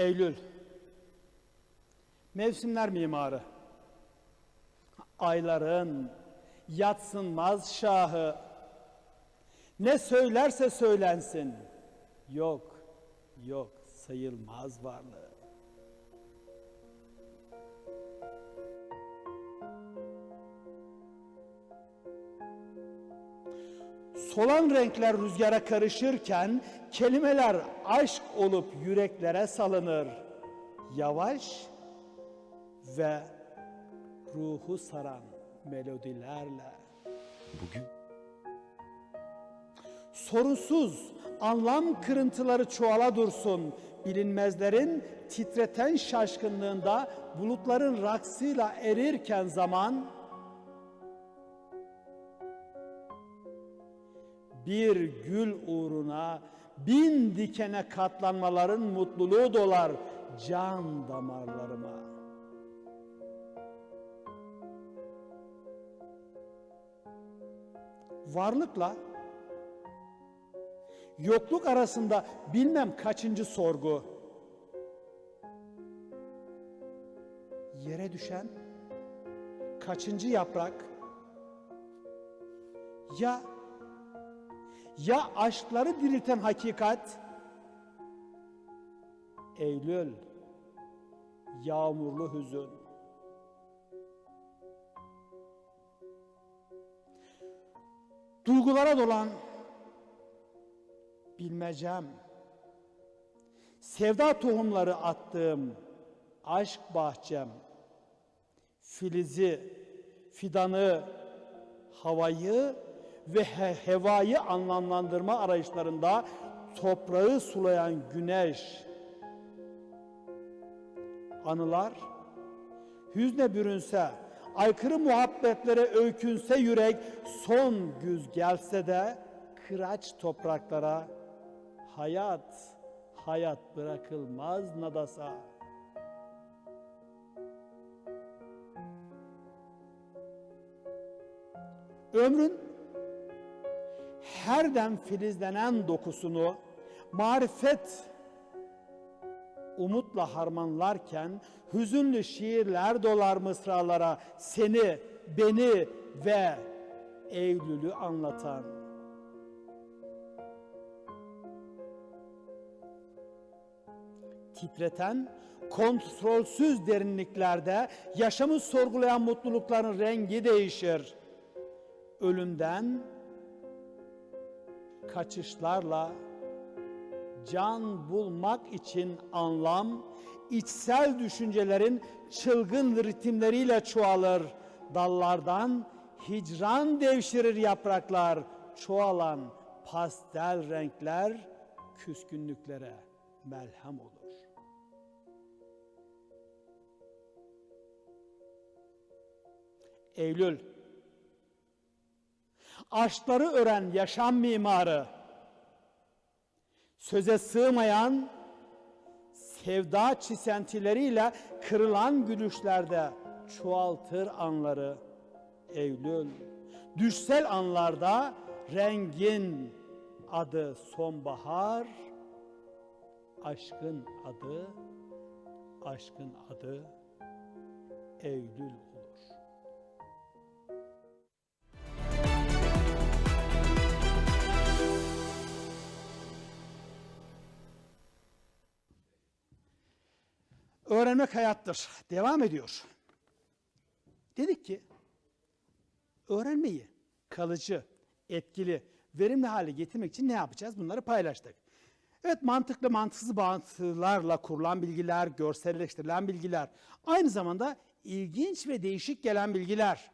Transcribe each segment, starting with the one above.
Eylül. Mevsimler mimarı. Ayların yatsınmaz şahı. Ne söylerse söylensin. Yok, yok sayılmaz varlığı. Solan renkler rüzgara karışırken kelimeler aşk olup yüreklere salınır. Yavaş ve ruhu saran melodilerle. Bugün Sorunsuz anlam kırıntıları çoğala dursun. Bilinmezlerin titreten şaşkınlığında bulutların raksıyla erirken zaman bir gül uğruna bin dikene katlanmaların mutluluğu dolar can damarlarıma. Varlıkla yokluk arasında bilmem kaçıncı sorgu. Yere düşen kaçıncı yaprak? Ya ya aşkları dirilten hakikat? Eylül, yağmurlu hüzün. Duygulara dolan bilmecem. Sevda tohumları attığım aşk bahçem. Filizi, fidanı, havayı ve he- hevayı anlamlandırma arayışlarında toprağı sulayan güneş. Anılar hüzne bürünse, aykırı muhabbetlere öykünse yürek, son güz gelse de kıraç topraklara hayat, hayat bırakılmaz nadasa. Ömrün her dem filizlenen dokusunu marifet umutla harmanlarken hüzünlü şiirler dolar mısralara seni, beni ve Eylül'ü anlatan. Titreten, kontrolsüz derinliklerde yaşamı sorgulayan mutlulukların rengi değişir. Ölümden kaçışlarla can bulmak için anlam, içsel düşüncelerin çılgın ritimleriyle çoğalır. Dallardan hicran devşirir yapraklar, çoğalan pastel renkler küskünlüklere melhem olur. Eylül Aşkları ören yaşam mimarı, söze sığmayan sevda çisentileriyle kırılan gülüşlerde çoğaltır anları. Eylül. Düşsel anlarda rengin adı sonbahar, aşkın adı, aşkın adı Eylül Öğrenmek hayattır. Devam ediyor. Dedik ki öğrenmeyi kalıcı, etkili, verimli hale getirmek için ne yapacağız? Bunları paylaştık. Evet mantıklı mantıksız bağıntılarla kurulan bilgiler, görselleştirilen bilgiler, aynı zamanda ilginç ve değişik gelen bilgiler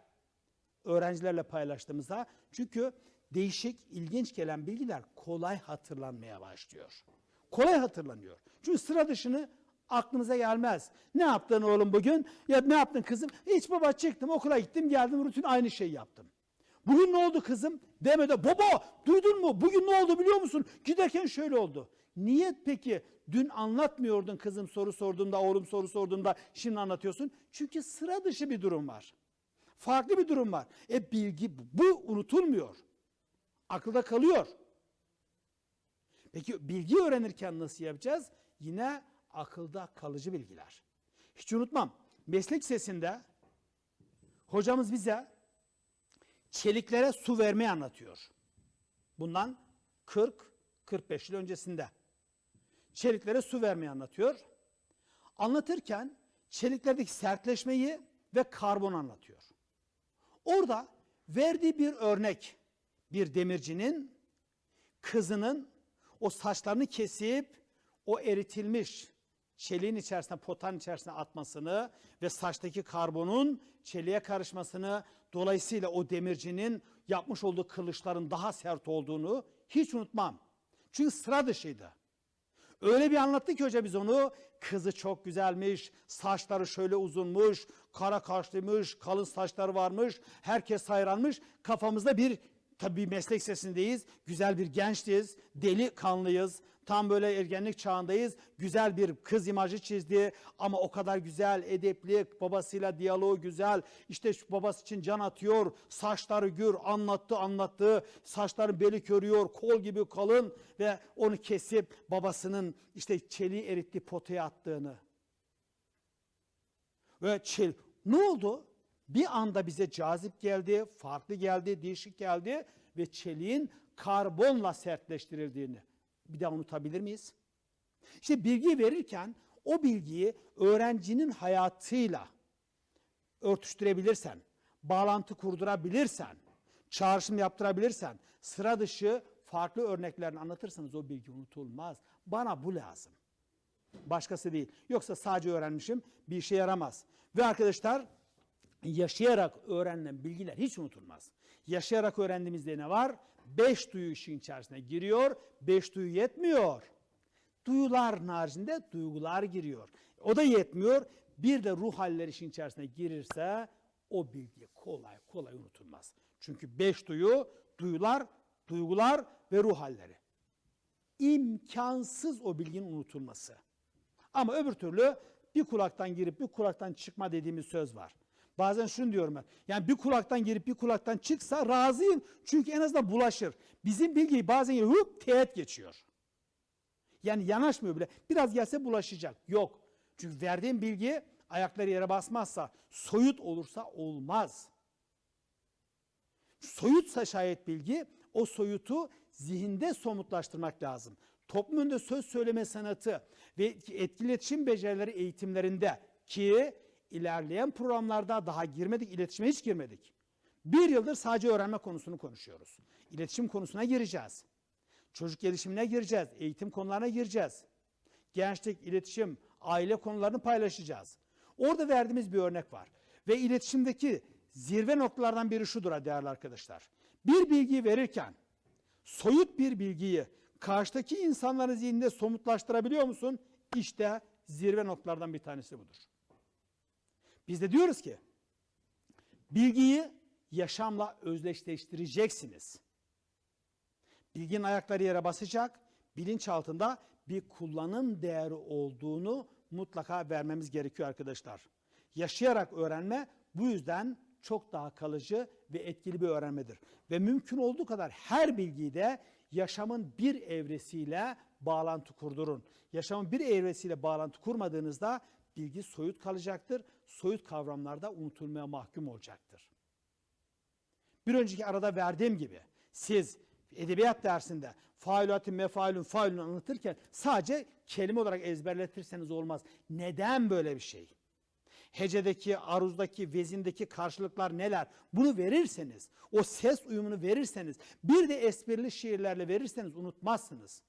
öğrencilerle paylaştığımızda çünkü değişik, ilginç gelen bilgiler kolay hatırlanmaya başlıyor. Kolay hatırlanıyor. Çünkü sıra dışını aklınıza gelmez. Ne yaptın oğlum bugün? Ya ne yaptın kızım? Hiç baba çıktım, okula gittim, geldim, rutin aynı şeyi yaptım. Bugün ne oldu kızım? Demedi. Baba duydun mu? Bugün ne oldu biliyor musun? Giderken şöyle oldu. Niye peki dün anlatmıyordun kızım soru sorduğumda, oğlum soru sorduğumda şimdi anlatıyorsun? Çünkü sıra dışı bir durum var. Farklı bir durum var. E bilgi bu unutulmuyor. Akılda kalıyor. Peki bilgi öğrenirken nasıl yapacağız? Yine akılda kalıcı bilgiler. Hiç unutmam. Meslek sesinde hocamız bize çeliklere su vermeyi anlatıyor. Bundan 40-45 yıl öncesinde. Çeliklere su vermeyi anlatıyor. Anlatırken çeliklerdeki sertleşmeyi ve karbon anlatıyor. Orada verdiği bir örnek bir demircinin kızının o saçlarını kesip o eritilmiş çeliğin içerisine, potanın içerisine atmasını ve saçtaki karbonun çeliğe karışmasını, dolayısıyla o demircinin yapmış olduğu kılıçların daha sert olduğunu hiç unutmam. Çünkü sıra dışıydı. Öyle bir anlattı ki hoca biz onu. Kızı çok güzelmiş, saçları şöyle uzunmuş, kara kaşlıymış, kalın saçları varmış. Herkes hayranmış. Kafamızda bir tabii meslek sesindeyiz. Güzel bir gençtiz, deli kanlıyız. Tam böyle ergenlik çağındayız. Güzel bir kız imajı çizdi ama o kadar güzel, edepli, babasıyla diyaloğu güzel. İşte şu babası için can atıyor, saçları gür, anlattı anlattı. Saçları beli körüyor, kol gibi kalın ve onu kesip babasının işte çeliği eritti potaya attığını. Ve çel ne oldu? Bir anda bize cazip geldi, farklı geldi, değişik geldi ve çeliğin karbonla sertleştirildiğini bir daha unutabilir miyiz? İşte bilgi verirken o bilgiyi öğrencinin hayatıyla örtüştürebilirsen, bağlantı kurdurabilirsen, çağrışım yaptırabilirsen, sıra dışı farklı örneklerini anlatırsanız o bilgi unutulmaz. Bana bu lazım. Başkası değil. Yoksa sadece öğrenmişim bir işe yaramaz. Ve arkadaşlar yaşayarak öğrenilen bilgiler hiç unutulmaz. Yaşayarak öğrendiğimizde ne var? Beş duyu işin içerisine giriyor. Beş duyu yetmiyor. Duyular haricinde duygular giriyor. O da yetmiyor. Bir de ruh halleri işin içerisine girirse o bilgi kolay kolay unutulmaz. Çünkü beş duyu, duyular, duygular ve ruh halleri. İmkansız o bilginin unutulması. Ama öbür türlü bir kulaktan girip bir kulaktan çıkma dediğimiz söz var. Bazen şunu diyorum ben. Yani bir kulaktan girip bir kulaktan çıksa razıyım. Çünkü en azından bulaşır. Bizim bilgiyi bazen hüp teğet geçiyor. Yani yanaşmıyor bile. Biraz gelse bulaşacak. Yok. Çünkü verdiğim bilgi ayakları yere basmazsa, soyut olursa olmaz. Soyutsa şayet bilgi, o soyutu zihinde somutlaştırmak lazım. Toplum önünde söz söyleme sanatı ve etkili becerileri eğitimlerinde ki ilerleyen programlarda daha girmedik, iletişime hiç girmedik. Bir yıldır sadece öğrenme konusunu konuşuyoruz. İletişim konusuna gireceğiz. Çocuk gelişimine gireceğiz, eğitim konularına gireceğiz. Gençlik, iletişim, aile konularını paylaşacağız. Orada verdiğimiz bir örnek var. Ve iletişimdeki zirve noktalardan biri şudur değerli arkadaşlar. Bir bilgiyi verirken soyut bir bilgiyi karşıdaki insanların zihninde somutlaştırabiliyor musun? İşte zirve noktalardan bir tanesi budur. Biz de diyoruz ki bilgiyi yaşamla özdeşleştireceksiniz. Bilginin ayakları yere basacak, bilinçaltında bir kullanım değeri olduğunu mutlaka vermemiz gerekiyor arkadaşlar. Yaşayarak öğrenme bu yüzden çok daha kalıcı ve etkili bir öğrenmedir. Ve mümkün olduğu kadar her bilgiyi de yaşamın bir evresiyle bağlantı kurdurun. Yaşamın bir evresiyle bağlantı kurmadığınızda bilgi soyut kalacaktır. Soyut kavramlarda unutulmaya mahkum olacaktır. Bir önceki arada verdiğim gibi siz edebiyat dersinde failatın, mefailün, failün anlatırken sadece kelime olarak ezberletirseniz olmaz. Neden böyle bir şey? Hecedeki, aruzdaki, vezindeki karşılıklar neler? Bunu verirseniz, o ses uyumunu verirseniz, bir de esprili şiirlerle verirseniz unutmazsınız.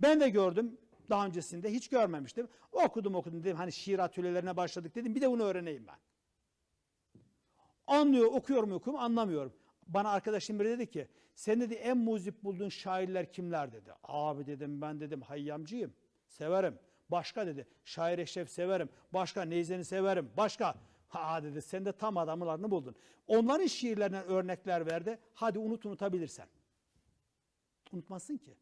Ben de gördüm daha öncesinde hiç görmemiştim. Okudum okudum dedim hani şiir atölyelerine başladık dedim bir de bunu öğreneyim ben. Anlıyor okuyorum okuyorum anlamıyorum. Bana arkadaşım biri dedi ki sen dedi en muzip bulduğun şairler kimler dedi. Abi dedim ben dedim hayyamcıyım severim. Başka dedi şair eşref severim. Başka Neyzen'i severim. Başka ha dedi sen de tam adamlarını buldun. Onların şiirlerinden örnekler verdi. Hadi unut unutabilirsen. Unutmazsın ki.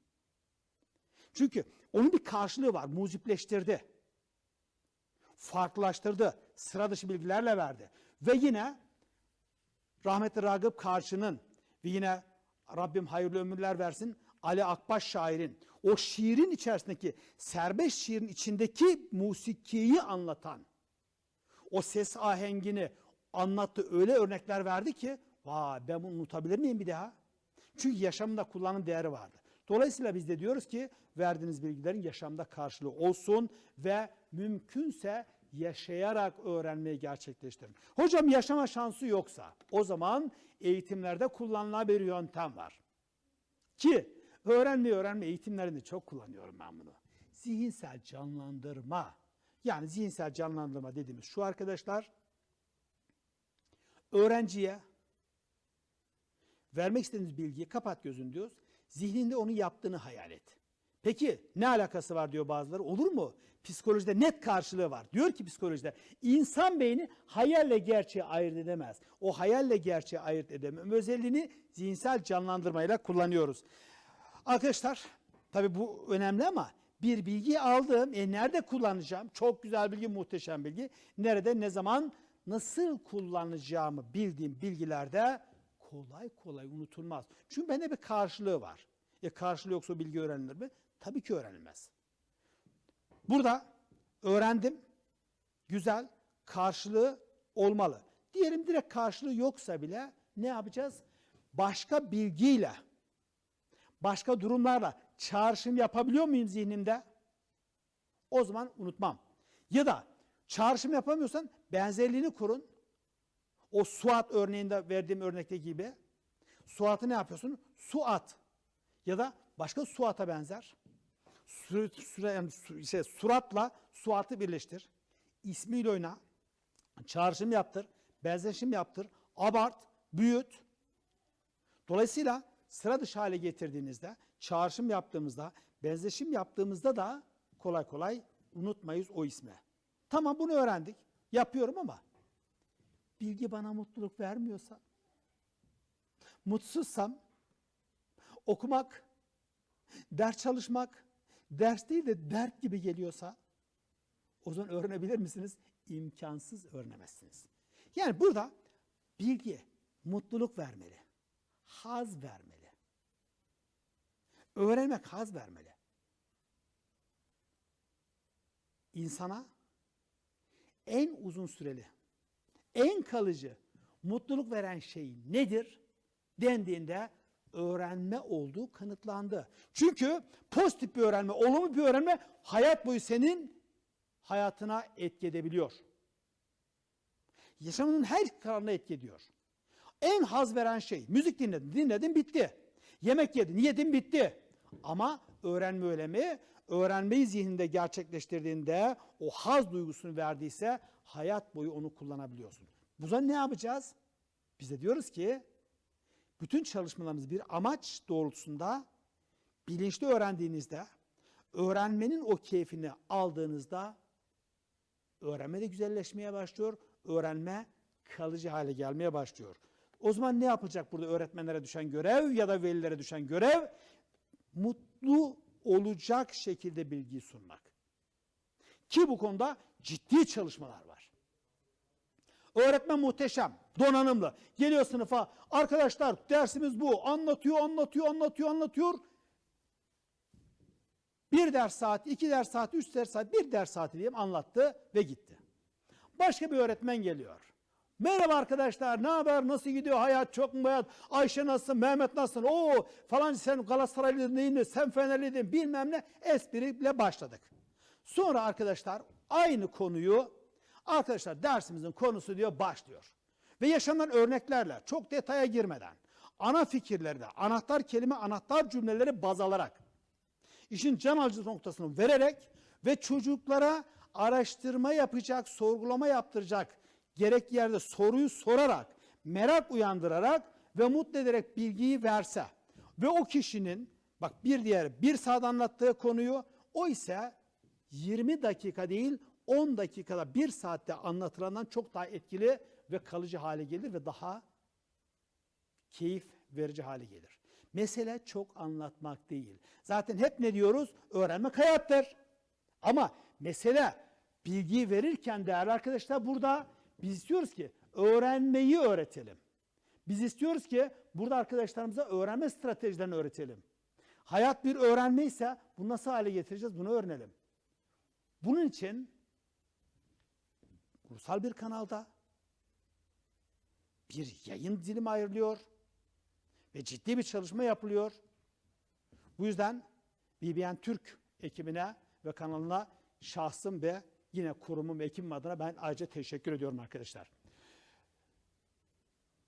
Çünkü onun bir karşılığı var. Muzipleştirdi. Farklılaştırdı. Sıra dışı bilgilerle verdi. Ve yine rahmetli Ragıp Karşı'nın ve yine Rabbim hayırlı ömürler versin Ali Akbaş şairin o şiirin içerisindeki serbest şiirin içindeki musikiyi anlatan o ses ahengini anlattı öyle örnekler verdi ki vay ben bunu unutabilir miyim bir daha? Çünkü yaşamında kullanım değeri vardı. Dolayısıyla biz de diyoruz ki verdiğiniz bilgilerin yaşamda karşılığı olsun ve mümkünse yaşayarak öğrenmeyi gerçekleştirin. Hocam yaşama şansı yoksa o zaman eğitimlerde kullanılan bir yöntem var. Ki öğrenme öğrenme eğitimlerinde çok kullanıyorum ben bunu. Zihinsel canlandırma. Yani zihinsel canlandırma dediğimiz şu arkadaşlar öğrenciye vermek istediğiniz bilgiyi kapat gözünü diyoruz. Zihninde onu yaptığını hayal et. Peki ne alakası var diyor bazıları. Olur mu? Psikolojide net karşılığı var. Diyor ki psikolojide insan beyni hayalle gerçeği ayırt edemez. O hayalle gerçeği ayırt edemem özelliğini zihinsel canlandırmayla kullanıyoruz. Arkadaşlar tabi bu önemli ama bir bilgi aldım. E nerede kullanacağım? Çok güzel bilgi, muhteşem bilgi. Nerede, ne zaman, nasıl kullanacağımı bildiğim bilgilerde kolay kolay unutulmaz. Çünkü bende bir karşılığı var. E karşılığı yoksa bilgi öğrenilir mi? Tabii ki öğrenilmez. Burada öğrendim. Güzel. Karşılığı olmalı. Diyelim direkt karşılığı yoksa bile ne yapacağız? Başka bilgiyle, başka durumlarla çağrışım yapabiliyor muyum zihnimde? O zaman unutmam. Ya da çağrışım yapamıyorsan benzerliğini kurun. O Suat örneğinde verdiğim örnekte gibi. Suat'ı ne yapıyorsun? Suat. Ya da başka Suat'a benzer. Süre, süre, yani su- şey, suratla Suat'ı birleştir. İsmiyle oyna. Çağrışım yaptır. Benzeşim yaptır. Abart. Büyüt. Dolayısıyla sıra dışı hale getirdiğinizde, çağrışım yaptığımızda, benzeşim yaptığımızda da kolay kolay unutmayız o ismi. Tamam bunu öğrendik. Yapıyorum ama bilgi bana mutluluk vermiyorsa, mutsuzsam, okumak, ders çalışmak, ders değil de dert gibi geliyorsa, o zaman öğrenebilir misiniz? İmkansız öğrenemezsiniz. Yani burada bilgi mutluluk vermeli, haz vermeli. Öğrenmek haz vermeli. İnsana en uzun süreli, en kalıcı mutluluk veren şey nedir dendiğinde öğrenme olduğu kanıtlandı. Çünkü pozitif bir öğrenme, olumlu bir öğrenme hayat boyu senin hayatına etki edebiliyor. Yaşamının her kararına etki ediyor. En haz veren şey, müzik dinledin, dinledin bitti. Yemek yedin, yedin bitti. Ama öğrenme öyle mi? Öğrenmeyi zihninde gerçekleştirdiğinde o haz duygusunu verdiyse hayat boyu onu kullanabiliyorsun. Bu zaman ne yapacağız? Biz de diyoruz ki bütün çalışmalarımız bir amaç doğrultusunda bilinçli öğrendiğinizde, öğrenmenin o keyfini aldığınızda öğrenme de güzelleşmeye başlıyor, öğrenme kalıcı hale gelmeye başlıyor. O zaman ne yapacak burada öğretmenlere düşen görev ya da velilere düşen görev? Mutlu olacak şekilde bilgiyi sunmak. Ki bu konuda ciddi çalışmalar var. Öğretmen muhteşem, donanımlı. Geliyor sınıfa, arkadaşlar dersimiz bu. Anlatıyor, anlatıyor, anlatıyor, anlatıyor. Bir ders saati, iki ders saati, üç ders saati, bir ders saati diyeyim anlattı ve gitti. Başka bir öğretmen geliyor. Merhaba arkadaşlar, ne haber, nasıl gidiyor hayat, çok mu hayat, Ayşe nasılsın, Mehmet nasılsın, o falan sen Galatasaraylıydın, sen Fenerliydin bilmem ne espriyle başladık. Sonra arkadaşlar aynı konuyu, arkadaşlar dersimizin konusu diyor başlıyor. Ve yaşanan örneklerle çok detaya girmeden, ana fikirlerde, anahtar kelime, anahtar cümleleri baz alarak, işin can alıcı noktasını vererek ve çocuklara araştırma yapacak, sorgulama yaptıracak, gerek yerde soruyu sorarak, merak uyandırarak ve mutlu ederek bilgiyi verse ve o kişinin bak bir diğer bir saat anlattığı konuyu o ise 20 dakika değil 10 dakikada bir saatte anlatılandan çok daha etkili ve kalıcı hale gelir ve daha keyif verici hale gelir. Mesele çok anlatmak değil. Zaten hep ne diyoruz? Öğrenmek hayattır. Ama mesele bilgiyi verirken değerli arkadaşlar burada biz istiyoruz ki öğrenmeyi öğretelim. Biz istiyoruz ki burada arkadaşlarımıza öğrenme stratejilerini öğretelim. Hayat bir öğrenme ise bunu nasıl hale getireceğiz bunu öğrenelim. Bunun için ulusal bir kanalda bir yayın dilimi ayrılıyor ve ciddi bir çalışma yapılıyor. Bu yüzden BBN Türk ekibine ve kanalına şahsım ve yine kurumum ve ekibim adına ben ayrıca teşekkür ediyorum arkadaşlar.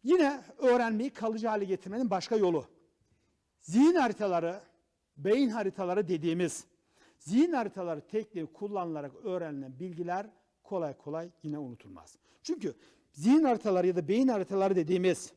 Yine öğrenmeyi kalıcı hale getirmenin başka yolu. Zihin haritaları, beyin haritaları dediğimiz zihin haritaları tekniği kullanılarak öğrenilen bilgiler kolay kolay yine unutulmaz. Çünkü zihin haritaları ya da beyin haritaları dediğimiz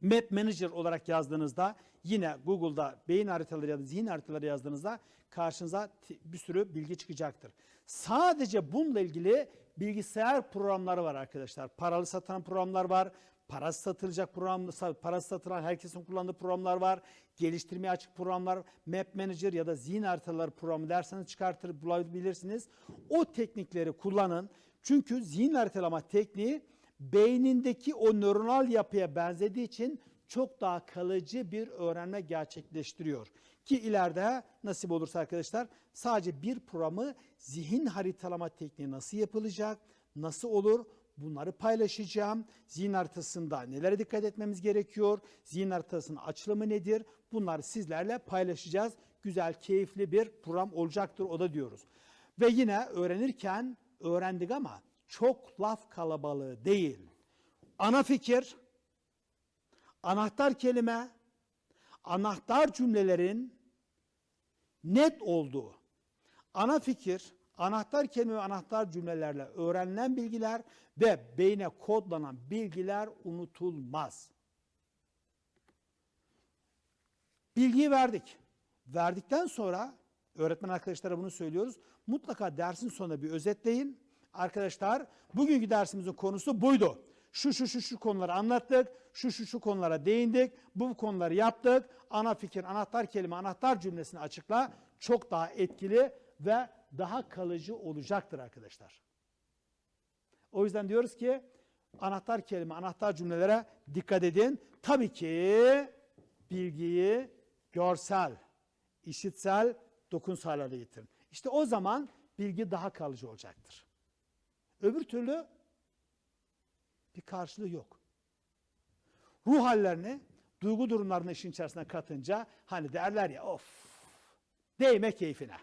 Map Manager olarak yazdığınızda yine Google'da beyin haritaları ya da zihin haritaları yazdığınızda karşınıza bir sürü bilgi çıkacaktır. Sadece bununla ilgili bilgisayar programları var arkadaşlar. Paralı satılan programlar var. Parası satılacak program, parası satılan herkesin kullandığı programlar var. Geliştirmeye açık programlar, Map Manager ya da zihin haritaları programı derseniz çıkartır bulabilirsiniz. O teknikleri kullanın. Çünkü zihin haritalama tekniği beynindeki o nöronal yapıya benzediği için çok daha kalıcı bir öğrenme gerçekleştiriyor. Ki ileride nasip olursa arkadaşlar sadece bir programı zihin haritalama tekniği nasıl yapılacak, nasıl olur bunları paylaşacağım. Zihin haritasında nelere dikkat etmemiz gerekiyor, zihin haritasının açılımı nedir bunları sizlerle paylaşacağız. Güzel, keyifli bir program olacaktır o da diyoruz. Ve yine öğrenirken öğrendik ama çok laf kalabalığı değil. Ana fikir, anahtar kelime, anahtar cümlelerin net olduğu, ana fikir, anahtar kelime ve anahtar cümlelerle öğrenilen bilgiler ve beyne kodlanan bilgiler unutulmaz. Bilgiyi verdik. Verdikten sonra öğretmen arkadaşlara bunu söylüyoruz. Mutlaka dersin sonunda bir özetleyin. Arkadaşlar bugünkü dersimizin konusu buydu. Şu şu şu şu konuları anlattık. Şu şu şu konulara değindik. Bu konuları yaptık. Ana fikir, anahtar kelime, anahtar cümlesini açıkla. Çok daha etkili ve daha kalıcı olacaktır arkadaşlar. O yüzden diyoruz ki anahtar kelime, anahtar cümlelere dikkat edin. Tabii ki bilgiyi görsel, işitsel, dokunsal hale getirin. İşte o zaman bilgi daha kalıcı olacaktır. Öbür türlü bir karşılığı yok. Ruh hallerini, duygu durumlarını işin içerisine katınca hani derler ya of değme keyfine.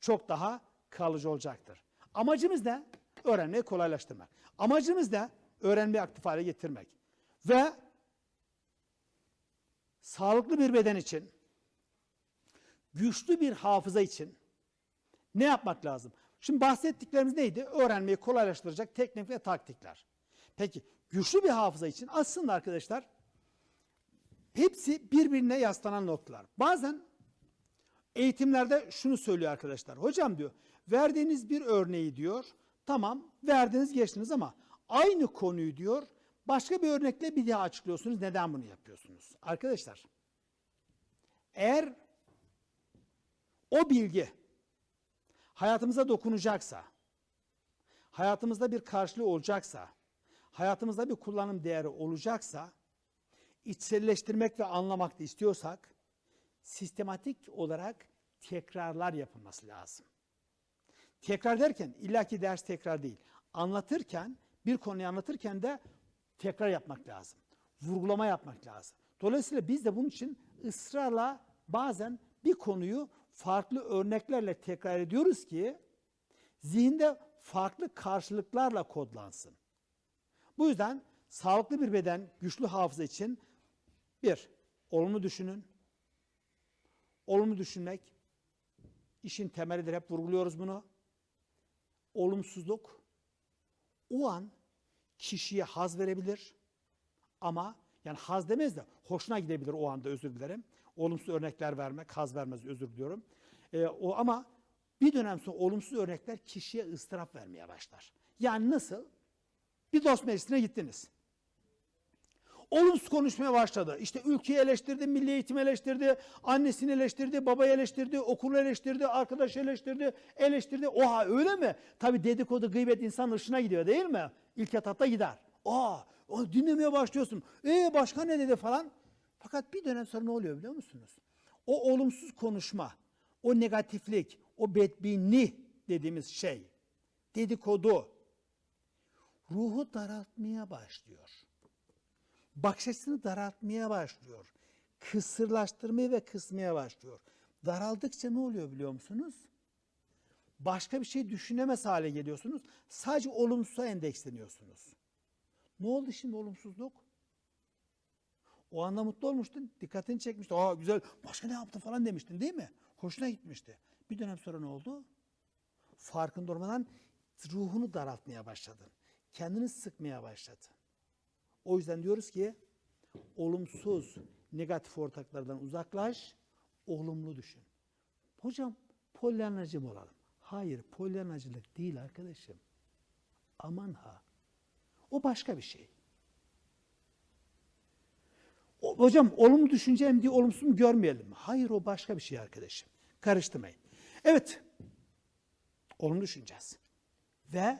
Çok daha kalıcı olacaktır. Amacımız ne? Öğrenmeyi kolaylaştırmak. Amacımız ne? Öğrenmeyi aktif hale getirmek. Ve sağlıklı bir beden için, güçlü bir hafıza için ne yapmak lazım? Şimdi bahsettiklerimiz neydi? Öğrenmeyi kolaylaştıracak teknik ve taktikler. Peki güçlü bir hafıza için aslında arkadaşlar hepsi birbirine yaslanan noktalar. Bazen eğitimlerde şunu söylüyor arkadaşlar. Hocam diyor verdiğiniz bir örneği diyor tamam verdiniz geçtiniz ama aynı konuyu diyor başka bir örnekle bir daha açıklıyorsunuz. Neden bunu yapıyorsunuz? Arkadaşlar eğer o bilgi hayatımıza dokunacaksa, hayatımızda bir karşılığı olacaksa, hayatımızda bir kullanım değeri olacaksa, içselleştirmek ve anlamak da istiyorsak, sistematik olarak tekrarlar yapılması lazım. Tekrar derken illaki ders tekrar değil. Anlatırken, bir konuyu anlatırken de tekrar yapmak lazım. Vurgulama yapmak lazım. Dolayısıyla biz de bunun için ısrarla bazen bir konuyu farklı örneklerle tekrar ediyoruz ki zihinde farklı karşılıklarla kodlansın. Bu yüzden sağlıklı bir beden, güçlü hafıza için bir, olumlu düşünün. Olumlu düşünmek işin temelidir. Hep vurguluyoruz bunu. Olumsuzluk o an kişiye haz verebilir ama yani haz demez de hoşuna gidebilir o anda özür dilerim. Olumsuz örnekler vermek, haz vermez özür diliyorum. Ee, o ama bir dönem sonra olumsuz örnekler kişiye ıstırap vermeye başlar. Yani nasıl? Bir dost meclisine gittiniz. Olumsuz konuşmaya başladı. İşte ülkeyi eleştirdi, milli eğitim eleştirdi, annesini eleştirdi, babayı eleştirdi, okulu eleştirdi, arkadaşı eleştirdi, eleştirdi. Oha öyle mi? Tabi dedikodu, gıybet insan ışına gidiyor değil mi? İlk etapta gider. Aa, dinlemeye başlıyorsun. Ee başka ne dedi falan. Fakat bir dönem sonra ne oluyor biliyor musunuz? o olumsuz konuşma, o negatiflik, o bedbinli dediğimiz şey, dedikodu ruhu daraltmaya başlıyor. Bakış açısını daraltmaya başlıyor. Kısırlaştırmaya ve kısmaya başlıyor. Daraldıkça ne oluyor biliyor musunuz? Başka bir şey düşünemez hale geliyorsunuz. Sadece olumsuza endeksleniyorsunuz. Ne oldu şimdi olumsuzluk? O anda mutlu olmuştun, dikkatini çekmişti. Aa güzel, başka ne yaptı falan demiştin değil mi? Hoşuna gitmişti. Bir dönem sonra ne oldu? Farkında olmadan ruhunu daraltmaya başladın. Kendini sıkmaya başladın. O yüzden diyoruz ki olumsuz, negatif ortaklardan uzaklaş, olumlu düşün. Hocam polyanacı mı olalım? Hayır, polyanacılık değil arkadaşım. Aman ha. O başka bir şey. O- hocam olumlu düşüneceğim diye olumsuz mu görmeyelim? Hayır o başka bir şey arkadaşım. Karıştırmayın. Evet. Olumlu düşüneceğiz. Ve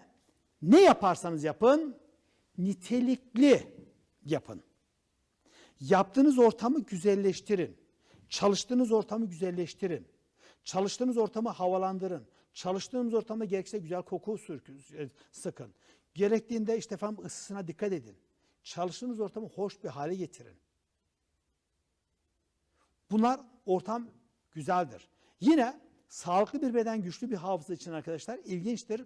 ne yaparsanız yapın nitelikli yapın. Yaptığınız ortamı güzelleştirin. Çalıştığınız ortamı güzelleştirin. Çalıştığınız ortamı havalandırın. Çalıştığınız ortamda gerekse güzel koku sürkün- e, sıkın. Gerektiğinde işte efendim ısısına dikkat edin. Çalıştığınız ortamı hoş bir hale getirin. Bunlar ortam güzeldir. Yine sağlıklı bir beden, güçlü bir hafıza için arkadaşlar ilginçtir.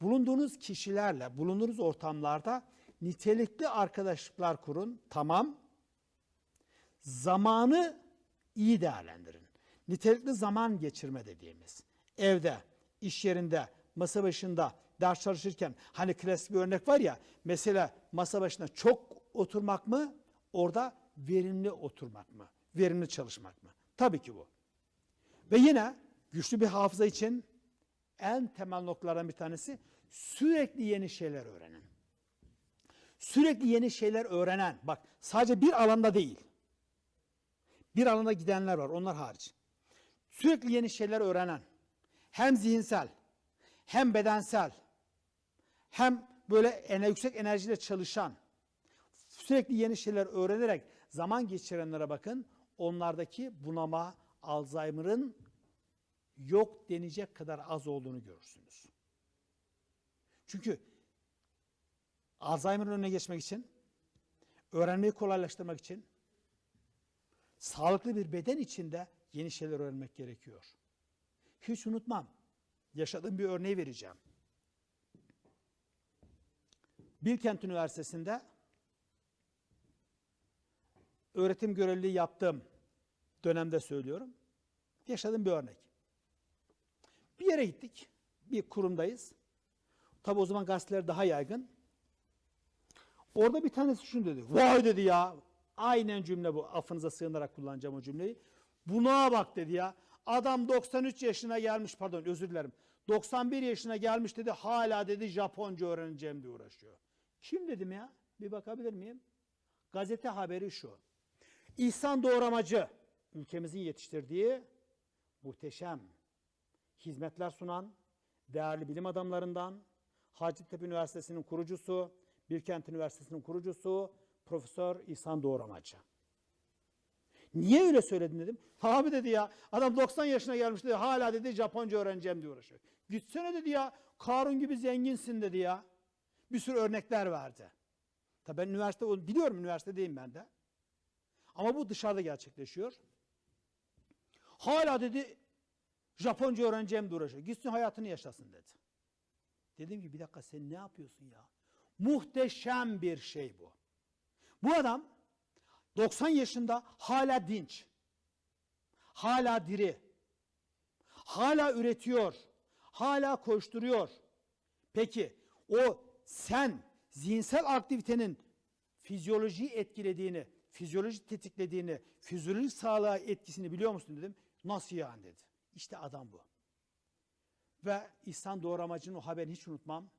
Bulunduğunuz kişilerle, bulunduğunuz ortamlarda nitelikli arkadaşlıklar kurun. Tamam. Zamanı iyi değerlendirin. Nitelikli zaman geçirme dediğimiz. Evde, iş yerinde, masa başında, ders çalışırken hani klasik bir örnek var ya mesela masa başına çok oturmak mı orada verimli oturmak mı? Verimli çalışmak mı? Tabii ki bu. Ve yine güçlü bir hafıza için en temel noktalardan bir tanesi sürekli yeni şeyler öğrenin. Sürekli yeni şeyler öğrenen, bak sadece bir alanda değil. Bir alanda gidenler var, onlar hariç. Sürekli yeni şeyler öğrenen, hem zihinsel, hem bedensel, hem böyle ene, yüksek enerjiyle çalışan, sürekli yeni şeyler öğrenerek zaman geçirenlere bakın. Onlardaki bunama, Alzheimer'ın yok denecek kadar az olduğunu görürsünüz. Çünkü Alzheimer'ın önüne geçmek için, öğrenmeyi kolaylaştırmak için, sağlıklı bir beden içinde yeni şeyler öğrenmek gerekiyor. Hiç unutmam. Yaşadığım bir örneği vereceğim. Bilkent Üniversitesi'nde öğretim görevliliği yaptığım dönemde söylüyorum. Yaşadığım bir örnek. Bir yere gittik. Bir kurumdayız. Tabi o zaman gazeteler daha yaygın. Orada bir tanesi şunu dedi. Vay dedi ya. Aynen cümle bu. Affınıza sığınarak kullanacağım o cümleyi. Buna bak dedi ya. Adam 93 yaşına gelmiş pardon özür dilerim. 91 yaşına gelmiş dedi. Hala dedi Japonca öğreneceğim diye uğraşıyor. Kim dedim ya? Bir bakabilir miyim? Gazete haberi şu. İhsan Doğramacı ülkemizin yetiştirdiği muhteşem hizmetler sunan değerli bilim adamlarından Hacettepe Üniversitesi'nin kurucusu, Bilkent Üniversitesi'nin kurucusu Profesör İhsan Doğramacı. Niye öyle söyledin dedim. Abi dedi ya adam 90 yaşına gelmiş dedi hala dedi Japonca öğreneceğim diye uğraşıyor. Gitsene dedi ya Karun gibi zenginsin dedi ya. Bir sürü örnekler verdi. Tabii ben üniversite biliyorum üniversitedeyim ben de. Ama bu dışarıda gerçekleşiyor. Hala dedi Japonca öğreneceğim diye uğraşıyor. Gitsin hayatını yaşasın dedi. Dedim ki bir dakika sen ne yapıyorsun ya? Muhteşem bir şey bu. Bu adam 90 yaşında hala dinç. Hala diri. Hala üretiyor. Hala koşturuyor. Peki o sen zihinsel aktivitenin fizyolojiyi etkilediğini, fizyoloji tetiklediğini, fizyolojik sağlığa etkisini biliyor musun dedim. Nasıl yani dedi. İşte adam bu. Ve İhsan Doğramacı'nın o haberini hiç unutmam.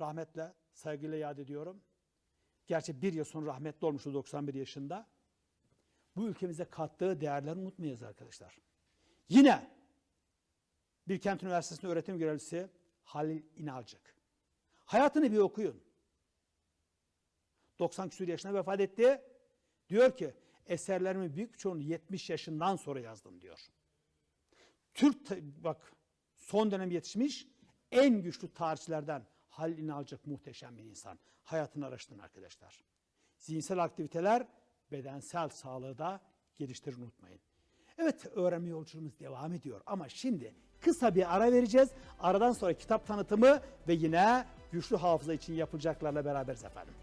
Rahmetle, saygıyla yad ediyorum. Gerçi bir yıl sonra rahmetli olmuştu 91 yaşında. Bu ülkemize kattığı değerleri unutmayacağız arkadaşlar. Yine Bilkent Üniversitesi'nde öğretim görevlisi Halil İnalcık. Hayatını bir okuyun. 90 küsur yaşına vefat etti. Diyor ki Eserlerimin büyük çoğunu 70 yaşından sonra yazdım diyor. Türk bak son dönem yetişmiş en güçlü tarihçilerden Halil İnalcık muhteşem bir insan. Hayatını araştırın arkadaşlar. Zihinsel aktiviteler bedensel sağlığı da geliştirir unutmayın. Evet öğrenme yolculuğumuz devam ediyor ama şimdi kısa bir ara vereceğiz. Aradan sonra kitap tanıtımı ve yine güçlü hafıza için yapılacaklarla beraberiz efendim.